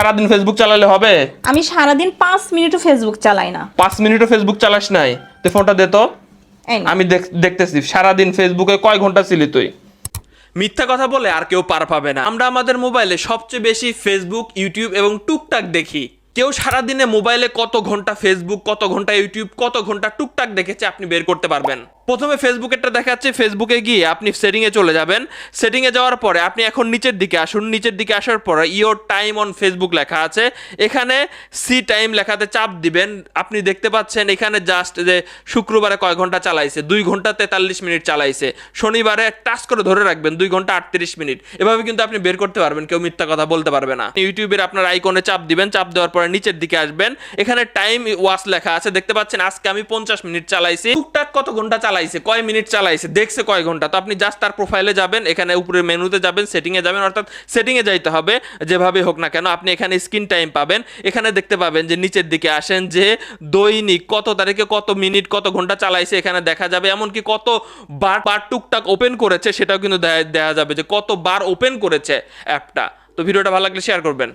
সারাদিন ফেসবুক চালালে হবে? আমি সারাদিন পাঁচ মিনিটও ফেসবুক চালাই না। পাঁচ মিনিটও ফেসবুক চালাস নাই? তো ফোনটা দে তো। আমি দেখ- দেখতেছি সারাদিন ফেসবুকে কয় ঘণ্টা ছিলি তুই? মিথ্যা কথা বলে আর কেউ পার পাবে না। আমরা আমাদের মোবাইলে সবচেয়ে বেশি ফেসবুক ইউটিউব এবং টুকটাক দেখি। কেউ সারাদিনে মোবাইলে কত ঘণ্টা ফেসবুক কত ঘণ্টা ইউটিউব কত ঘণ্টা টুকটাক দেখেছে আপনি বের করতে পারবেন। প্রথমে ফেসবুকেরটা দেখাচ্ছে ফেসবুকে গিয়ে আপনি সেটিংয়ে চলে যাবেন। সেটিংয়ে যাওয়ার পরে আপনি এখন নিচের দিকে আসুন। নিচের দিকে আসার পরে ইয়োর টাইম অন ফেসবুক লেখা আছে। এখানে সি টাইম লেখাতে চাপ দিবেন। আপনি দেখতে পাচ্ছেন এখানে জাস্ট যে শুক্রবারে কয় ঘণ্টা চালাইছে? দুই ঘণ্টা তেতাল্লিশ মিনিট চালাইছে। শনিবারে টাচ করে ধরে রাখবেন, দুই ঘণ্টা আটত্রিশ মিনিট। এভাবে কিন্তু আপনি বের করতে পারবেন, কেউ মিথ্যা কথা বলতে পারবে না। ইউটিউবের আপনার আইকনে চাপ দিবেন, চাপ দেওয়ার পরে নিচের দিকে আসবেন। এখানে টাইম ওয়াচ লেখা আছে। দেখতে পাচ্ছেন, আজকে আমি পঞ্চাশ মিনিট চালাইছি। টুকটাক কত ঘণ্টা চালাইছে? কয় মিনিট চালাইছে? দেখছে কয় ঘণ্টা? তো আপনি জাস্ট তার প্রোফাইলে যাবেন। এখানে উপরে মেনুতে যাবেন সেটিংয়ে যাবেন। অর্থাৎ সেটিংয়ে যাইতে হবে যেভাবে হোক না কেন। আপনি এখানে স্ক্রিন টাইম পাবেন। এখানে দেখতে পাবেন যে নিচের দিকে আসেন যে দৈনিক কত তারিখে কত মিনিট, কত ঘণ্টা চালাইছে এখানে দেখা যাবে। এমনকি কত বার বার টুকটাক ওপেন করেছে, সেটাও কিন্তু দেখা- যাবে যে কত বার ওপেন করেছে অ্যাপটা। তো ভিডিওটা ভালো লাগলে শেয়ার করবেন।